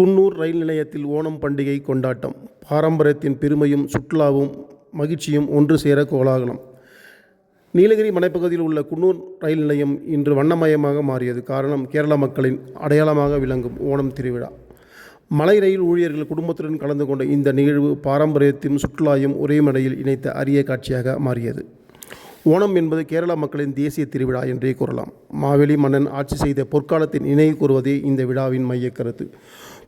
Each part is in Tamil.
குன்னூர் ரயில் நிலையத்தில் ஓணம் பண்டிகை கொண்டாட்டம். பாரம்பரியத்தின் பெருமையும் சுற்றுலாவும் மகிழ்ச்சியும் ஒன்று சேர கோலாகலம். நீலகிரி மலைப்பகுதியில் உள்ள குன்னூர் ரயில் நிலையம் இன்று வண்ணமயமாக மாறியது. காரணம் கேரள மக்களின் அடையாளமாக விளங்கும் ஓணம் திருவிழா. மலை ரயில் ஊழியர்கள் குடும்பத்துடன் கலந்து கொண்ட இந்த நிகழ்வு பாரம்பரியத்தையும் சுற்றுலாயும் ஒரே மேடையில் இணைத்த அரிய காட்சியாக மாறியது. ஓணம் என்பது கேரள மக்களின் தேசிய திருவிழா என்றே கூறலாம். மாவேலி மன்னன் ஆட்சி செய்த பொற்காலத்தின் நினைவு கூறுவதே இந்த விழாவின் மையக் கருத்து.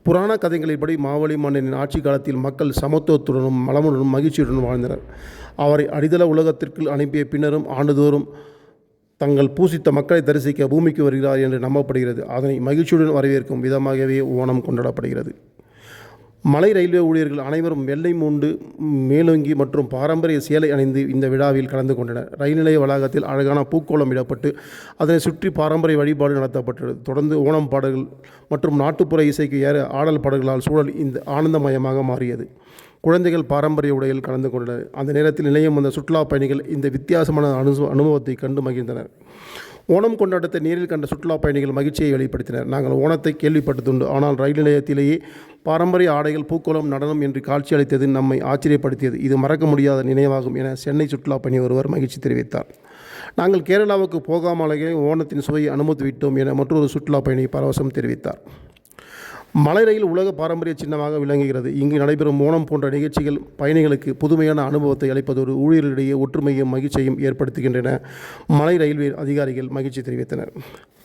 புராண கதைகளின்படி மாவழி மன்னனின் ஆட்சி காலத்தில் மக்கள் சமத்துவத்துடனும் மலமுடனும் மகிழ்ச்சியுடன் வாழ்ந்தனர். அவரை அடிதள உலகத்திற்கு அனுப்பிய பின்னரும் ஆண்டுதோறும் தங்கள் பூசித்த மக்களை தரிசிக்க பூமிக்கு வருகிறார் என்று நம்பப்படுகிறது. அதனை மகிழ்ச்சியுடன் வரவேற்கும் விதமாகவே ஓணம் கொண்டாடப்படுகிறது. மலை ரயில்வே ஊழியர்கள் அனைவரும் வெள்ளை மூண்டு மேலோங்கி மற்றும் பாரம்பரிய சேலை அணிந்து இந்த விழாவில் கலந்து கொண்டனர். ரயில் நிலைய வளாகத்தில் அழகான பூக்கோளம் இடப்பட்டு அதனை சுற்றி பாரம்பரிய வழிபாடு நடத்தப்பட்டது. தொடர்ந்து ஓணம் பாடல்கள் மற்றும் நாட்டுப்புற இசைக்கு ஏற ஆடல் பாடல்களால் சூழல் இந்த ஆனந்தமயமாக மாறியது. குழந்தைகள் பாரம்பரிய உடையில் கலந்து கொண்டனர். அந்த நேரத்தில் நிலையம் வந்த சுற்றுலா பயணிகள் இந்த வித்தியாசமான அனு அனுபவத்தை கண்டு மகிழ்ந்தனர். ஓணம் கொண்டாட்டத்தை நேரில் கண்ட சுற்றுலா பயணிகள் மகிழ்ச்சியை வெளிப்படுத்தினர். நாங்கள் ஓணத்தை கேள்விப்பட்டதுண்டு. ஆனால் ரயில் நிலையத்திலேயே பாரம்பரிய ஆடைகள் பூக்கோளம் நடனம் என்று காட்சி அளித்தது நம்மை ஆச்சரியப்படுத்தியது. இது மறக்க முடியாத நினைவாகும் என சென்னை சுற்றுலா பயணி ஒருவர் மகிழ்ச்சி தெரிவித்தார். நாங்கள் கேரளாவுக்கு போகாமலேயே ஓணத்தின் சுவையை அனுமதிவிட்டோம் என மற்றொரு சுற்றுலா பயணி பரவசம் தெரிவித்தார். மலை ரயில் உலக பாரம்பரிய சின்னமாக விளங்குகிறது. இங்கு நடைபெறும் ஓணம் போன்ற நிகழ்ச்சிகள் பயணிகளுக்கு புதுமையான அனுபவத்தை அளிப்பதோடு ஊழியர்களிடையே ஒற்றுமையும் மகிழ்ச்சியும் ஏற்படுத்துகின்றன. மலை ரயில்வே அதிகாரிகள் மகிழ்ச்சி தெரிவித்தனர்.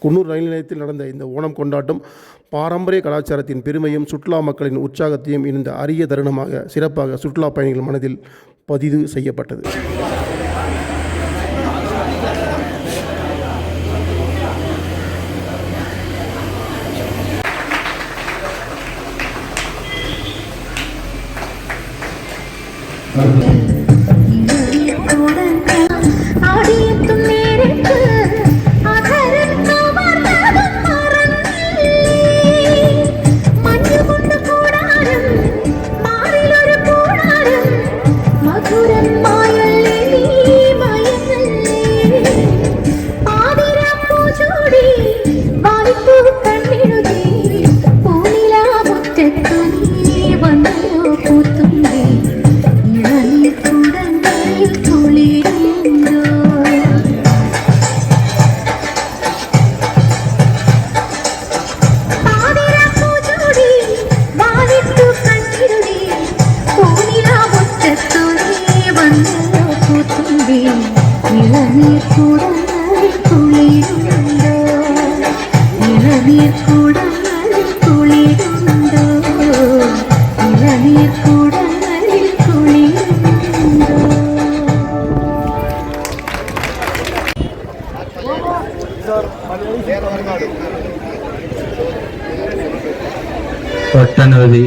குன்னூர் ரயில் நிலையத்தில் நடந்த இந்த ஓணம் கொண்டாட்டம் பாரம்பரிய கலாச்சாரத்தின் பெருமையும் சுற்றுலா மக்களின் உற்சாகத்தையும் இணைந்த அரிய தருணமாக சிறப்பாக சுற்றுலா பயணிகள் மனதில் பதிவு செய்யப்பட்டது. കണ്ണിടുകേ പൂനിലാ മുറ്റത്തു നീ വന്നോ പൂത്തുന്ന. இளநீர் கூட குளிருந்தோ இளநீர் கூட குளிருந்தோ இளநீர் கூட குளிருந்தோ ஒட்டனவதி